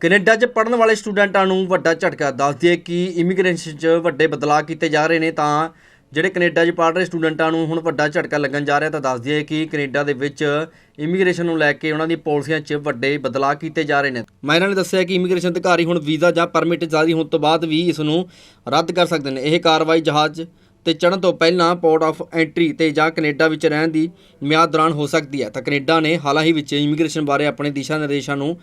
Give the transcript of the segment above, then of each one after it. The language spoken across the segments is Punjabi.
ਕੈਨੇਡਾ 'ਚ ਪੜਨ ਵਾਲੇ ਸਟੂਡੈਂਟਾਂ ਨੂੰ ਵੱਡਾ ਝਟਕਾ, ਦੱਸ ਦਈਏ ਕਿ ਇਮੀਗ੍ਰੇਸ਼ਨ 'ਚ ਵੱਡੇ ਬਦਲਾਅ ਕੀਤੇ ਜਾ ਰਹੇ ਨੇ ਤਾਂ ਜਿਹੜੇ ਕੈਨੇਡਾ 'ਚ ਪੜ ਰਹੇ ਸਟੂਡੈਂਟਾਂ ਨੂੰ ਹੁਣ ਵੱਡਾ ਝਟਕਾ ਲੱਗਣ ਜਾ ਰਿਹਾ ਤਾਂ ਦੱਸ ਦਈਏ ਕਿ ਕੈਨੇਡਾ ਦੇ ਵਿੱਚ ਇਮੀਗ੍ਰੇਸ਼ਨ ਨੂੰ ਲੈ ਕੇ ਉਹਨਾਂ ਦੀ ਪਾਲਿਸੀਆਂ 'ਚ ਵੱਡੇ ਬਦਲਾਅ ਕੀਤੇ ਜਾ ਰਹੇ ਨੇ। ਮੈਂ ਇਹਨਾਂ ਨੇ ਦੱਸਿਆ ਕਿ ਇਮੀਗ੍ਰੇਸ਼ਨ ਅਧਿਕਾਰੀ ਹੁਣ ਵੀਜ਼ਾ ਜਾਂ ਪਰਮਿਟ ਜਾਰੀ ਹੋਣ ਤੋਂ ਬਾਅਦ ਵੀ ਇਸ ਨੂੰ ਰੱਦ ਕਰ ਸਕਦੇ ਨੇ। ਇਹ ਕਾਰਵਾਈ ਜਹਾਜ਼ ਤੇ ਚੜ੍ਹਨ ਤੋਂ ਪਹਿਲਾਂ ਪੋਰਟ ਆਫ ਐਂਟਰੀ ਤੇ ਜਾਂ ਕੈਨੇਡਾ ਵਿੱਚ ਰਹਿਣ ਦੀ ਮਿਆਦ ਦੌਰਾਨ ਹੋ ਸਕਦੀ ਹੈ। ਤਾਂ ਕੈਨੇਡਾ ਨੇ ਹਾਲਾਂ ਹੀ ਵਿੱਚ ਇਮੀਗ੍ਰੇਸ਼ਨ ਬਾਰੇ ਆਪਣੇ ਦਿਸ਼ਾ ਨਿਰਦੇਸ਼ਾਂ ਨੂੰ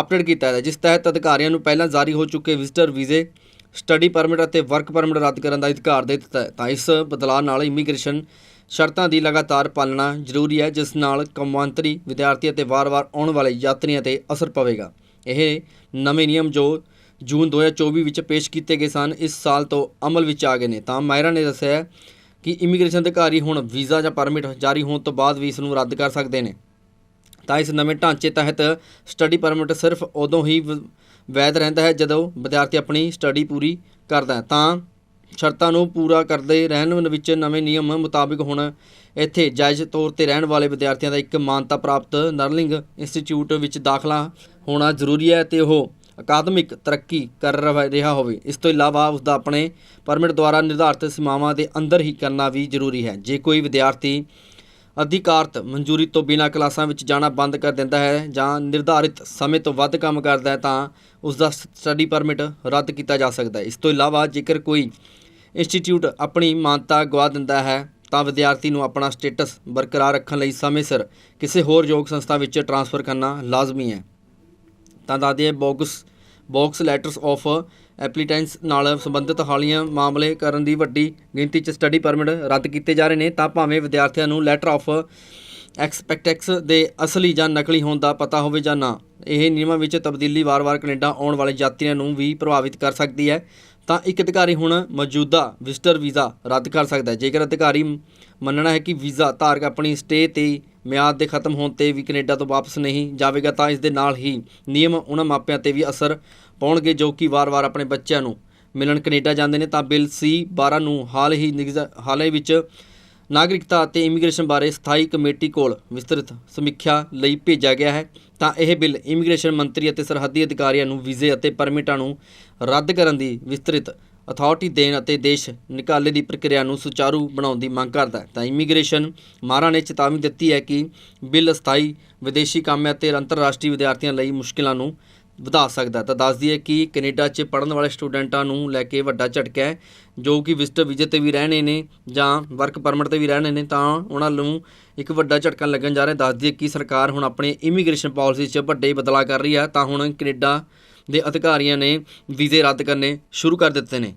ਅਪਡੇਟ ਕੀਤਾ ਹੈ। ਜਿਸ ਤਹਿਤ ਅਧਿਕਾਰੀਆਂ ਨੂੰ ਪਹਿਲਾਂ ਜਾਰੀ ਹੋ ਚੁੱਕੇ ਵਿਜ਼ਟਰ ਵੀਜ਼ੇ ਸਟੱਡੀ ਪਰਮਿਟ ਅਤੇ ਵਰਕ ਪਰਮਿਟ ਰੱਦ ਕਰਨ ਦਾ ਅਧਿਕਾਰ ਦੇ ਦਿੱਤਾ ਹੈ। ਤਾਂ ਇਸ ਬਦਲਾਅ ਨਾਲ ਇਮੀਗ੍ਰੇਸ਼ਨ ਸ਼ਰਤਾਂ ਦੀ ਲਗਾਤਾਰ ਪਾਲਣਾ ਜ਼ਰੂਰੀ ਹੈ, ਜਿਸ ਨਾਲ ਕੌਮਾਂਤਰੀ ਵਿਦਿਆਰਥੀ ਅਤੇ ਵਾਰ-ਵਾਰ ਆਉਣ ਵਾਲੇ ਯਾਤਰੀਆਂ ਤੇ ਅਸਰ ਪਵੇਗਾ। ਇਹ ਨਵੇਂ ਨਿਯਮ ਜੋ ਜੂਨ 2024 ਵਿੱਚ ਪੇਸ਼ ਕੀਤੇ ਗਏ ਸਨ। ਇਸ ਸਾਲ ਤੋਂ ਅਮਲ ਵਿੱਚ ਆ ਗਏ ਨੇ। ਤਾਂ ਮਾਇਰਾ ਨੇ ਦੱਸਿਆ ਕਿ ਇਮੀਗ੍ਰੇਸ਼ਨ ਅਧਿਕਾਰੀ ਹੁਣ ਵੀਜ਼ਾ ਜਾਂ ਪਰਮਿਟ ਜਾਰੀ ਹੋਣ ਤੋਂ ਬਾਅਦ ਵੀ ਇਸ ਨੂੰ ਰੱਦ ਕਰ ਸਕਦੇ ਨੇ। ਤਾਂ ਇਸ ਨਵੇਂ ਢਾਂਚੇ ਤਹਿਤ ਸਟੱਡੀ ਪਰਮਿਟ ਸਿਰਫ ਉਦੋਂ ਹੀ ਵੈਧ ਰਹਿੰਦਾ ਹੈ ਜਦੋਂ ਵਿਦਿਆਰਥੀ ਆਪਣੀ ਸਟੱਡੀ ਪੂਰੀ ਕਰਦਾ ਹੈ। ਤਾਂ ਸ਼ਰਤਾਂ ਨੂੰ ਪੂਰਾ ਕਰਦੇ ਰਹਿਣ ਵਿੱਚ ਨਵੇਂ ਨਿਯਮ ਮੁਤਾਬਿਕ ਹੁਣ ਇੱਥੇ ਜਾਇਜ਼ ਤੌਰ ਤੇ ਰਹਿਣ ਵਾਲੇ ਵਿਦਿਆਰਥੀਆਂ ਦਾ ਇੱਕ ਮਾਨਤਾ ਪ੍ਰਾਪਤ ਨਰਲਿੰਗ ਇੰਸਟੀਚਿਊਟ ਵਿੱਚ ਦਾਖਲਾ ਹੋਣਾ ਜ਼ਰੂਰੀ ਹੈ ਤੇ ਉਹ ਅਕਾਦਮਿਕ ਤਰੱਕੀ ਕਰ ਰਹਾ ਰਿਹਾ ਹੋਵੇ। ਇਸ ਤੋਂ ਇਲਾਵਾ ਉਸ ਦਾ ਆਪਣੇ ਪਰਮਿਟ ਦੁਆਰਾ ਨਿਰਧਾਰਤ ਸੀਮਾਵਾਂ ਦੇ ਅੰਦਰ ਹੀ ਕਰਨਾ ਵੀ ਜ਼ਰੂਰੀ ਹੈ। ਜੇ ਕੋਈ ਵਿਦਿਆਰਥੀ ਅਧਿਕਾਰਤ ਮਨਜ਼ੂਰੀ ਤੋਂ ਬਿਨਾਂ ਕਲਾਸਾਂ ਵਿੱਚ ਜਾਣਾ ਬੰਦ ਕਰ ਦਿੰਦਾ ਹੈ ਜਾਂ ਨਿਰਧਾਰਿਤ ਸਮੇਂ ਤੋਂ ਵੱਧ ਕੰਮ ਕਰਦਾ ਹੈ, ਤਾਂ ਉਸ ਦਾ ਸਟੱਡੀ ਪਰਮਿਟ ਰੱਦ ਕੀਤਾ ਜਾ ਸਕਦਾ ਹੈ। ਇਸ ਤੋਂ ਇਲਾਵਾ ਜੇਕਰ ਕੋਈ ਇੰਸਟੀਚਿਊਟ ਆਪਣੀ ਮਾਨਤਾ ਗਵਾ ਦਿੰਦਾ ਹੈ, ਤਾਂ ਵਿਦਿਆਰਥੀ ਨੂੰ ਆਪਣਾ ਸਟੇਟਸ ਬਰਕਰਾਰ ਰੱਖਣ ਲਈ ਸਮੇਂ ਸਿਰ ਕਿਸੇ ਹੋਰ ਯੋਗ ਸੰਸਥਾ ਵਿੱਚ ਟਰਾਂਸਫਰ ਕਰਨਾ ਲਾਜ਼ਮੀ ਹੈ। ਤਾਂ ਦੱਸਦੇ box box letters of acceptance ਨਾਲ ਸੰਬੰਧਿਤ ਹਾਲੀਆਂ ਮਾਮਲੇ ਕਰਨ ਦੀ ਵੱਡੀ ਗਿਣਤੀ 'ਚ ਸਟੱਡੀ ਪਰਮਿਟ ਰੱਦ ਕੀਤੇ ਜਾ ਰਹੇ ਨੇ, ਤਾਂ ਭਾਵੇਂ ਵਿਦਿਆਰਥੀਆਂ ਨੂੰ ਲੈਟਰ ਆਫ ਐਕਸਪੈਕਟੈਕਸ ਦੇ ਅਸਲੀ ਜਾਂ ਨਕਲੀ ਹੋਣ ਦਾ ਪਤਾ ਹੋਵੇ ਜਾਂ ਨਾ, ਇਹ ਨਿਯਮਾਂ ਵਿੱਚ ਤਬਦੀਲੀ ਵਾਰ-ਵਾਰ ਕੈਨੇਡਾ ਆਉਣ ਵਾਲੇ ਯਾਤਰੀਆਂ ਨੂੰ ਵੀ ਪ੍ਰਭਾਵਿਤ ਕਰ ਸਕਦੀ ਹੈ। ਤਾਂ ਇੱਕ ਅਧਿਕਾਰੀ ਹੁਣ ਮੌਜੂਦਾ ਵਿਜ਼ਟਰ ਵੀਜ਼ਾ ਰੱਦ ਕਰ ਸਕਦਾ ਹੈ। ਜੇਕਰ ਅਧਿਕਾਰੀ ਮੰਨਣਾ ਹੈ ਕਿ ਵੀਜ਼ਾ ਧਾਰਕ ਆਪਣੀ ਸਟੇ ਤੇ ਮਿਆਦ ਦੇ ਖਤਮ ਹੋਣ ਤੇ ਵੀ ਕੈਨੇਡਾ ਤੋਂ ਵਾਪਸ ਨਹੀਂ ਜਾਵੇਗਾ, ਤਾਂ ਇਸ ਦੇ ਨਾਲ ਹੀ ਨਿਯਮ ਉਹਨਾਂ ਮਾਪਿਆਂ ਤੇ ਵੀ ਅਸਰ ਪਾਉਣਗੇ ਜੋ ਕਿ ਵਾਰ-ਵਾਰ ਆਪਣੇ ਬੱਚਿਆਂ ਨੂੰ ਮਿਲਣ ਕੈਨੇਡਾ ਜਾਂਦੇ ਨੇ। ਤਾਂ ਬਿੱਲ ਸੀ 12 ਨੂੰ ਹਾਲ ਹੀ ਨਿਗਜ਼- ਹਾਲ ਹੀ ਵਿੱਚ ਨਾਗਰਿਕਤਾ ਅਤੇ ਇਮੀਗ੍ਰੇਸ਼ਨ ਬਾਰੇ ਸਥਾਈ ਕਮੇਟੀ ਕੋਲ ਵਿਸਤ੍ਰਿਤ ਸਮੀਖਿਆ ਲਈ ਭੇਜਿਆ ਗਿਆ ਹੈ। ਤਾਂ ਇਹ ਬਿੱਲ ਇਮੀਗ੍ਰੇਸ਼ਨ ਮੰਤਰੀ ਅਤੇ ਸਰਹੱਦੀ ਅਧਿਕਾਰੀਆਂ ਨੂੰ ਵੀਜ਼ੇ ਅਤੇ ਪਰਮਿਟਾਂ ਨੂੰ ਰੱਦ ਕਰਨ ਦੀ ਵਿਸਤ੍ਰਿਤ ਅਥਾਰਟੀ ਦੇਣ ਅਤੇ ਦੇਸ਼ ਨਿਕਾਲੇ ਦੀ ਪ੍ਰਕਿਰਿਆ ਨੂੰ ਸੁਚਾਰੂ ਬਣਾਉਣ ਦੀ ਮੰਗ ਕਰਦਾ ਹੈ। ਤਾਂ ਇਮੀਗ੍ਰੇਸ਼ਨ ਮਾਹਰਾਂ ਨੇ ਚੇਤਾਵਨੀ ਦਿੱਤੀ ਹੈ ਕਿ ਬਿੱਲ ਅਸਥਾਈ ਵਿਦੇਸ਼ੀ ਕੰਮ ਅਤੇ ਅੰਤਰਰਾਸ਼ਟਰੀ ਵਿਦਿਆਰਥੀਆਂ ਲਈ ਮੁਸ਼ਕਿਲਾਂ ਨੂੰ ਵਧਾ ਸਕਦਾ ਤਾਂ ਦੱਸ ਦਈਏ ਕਿ ਕੈਨੇਡਾ 'ਚ ਪੜਨ ਵਾਲੇ ਸਟੂਡੈਂਟਾਂ ਨੂੰ ਲੈ ਕੇ ਵੱਡਾ ਝਟਕਾ ਹੈ। ਜੋ ਕਿ ਵਿਜ਼ਟਰ ਵੀਜ਼ੇ ਤੇ ਵੀ ਰਹਿਣੇ ਨੇ ਜਾਂ ਵਰਕ ਪਰਮਿਟ ਤੇ ਵੀ ਰਹਿਣੇ ਨੇ, ਤਾਂ ਉਹਨਾਂ ਨੂੰ ਇੱਕ ਵੱਡਾ ਝਟਕਾ ਲੱਗਣ ਜਾ ਰਿਹਾ ਦੱਸ ਦਈਏ ਕਿ ਸਰਕਾਰ ਹੁਣ ਆਪਣੇ ਇਮੀਗ੍ਰੇਸ਼ਨ ਪਾਲਿਸੀ 'ਚ ਵੱਡੇ ਬਦਲਾਅ ਕਰ ਰਹੀ ਹੈ। ਤਾਂ ਹੁਣ ਕੈਨੇਡਾ ਦੇ ਅਧਿਕਾਰੀਆਂ ਨੇ ਵੀਜ਼ੇ ਰੱਦ ਕਰਨੇ ਸ਼ੁਰੂ ਕਰ ਦਿੱਤੇ ਨੇ।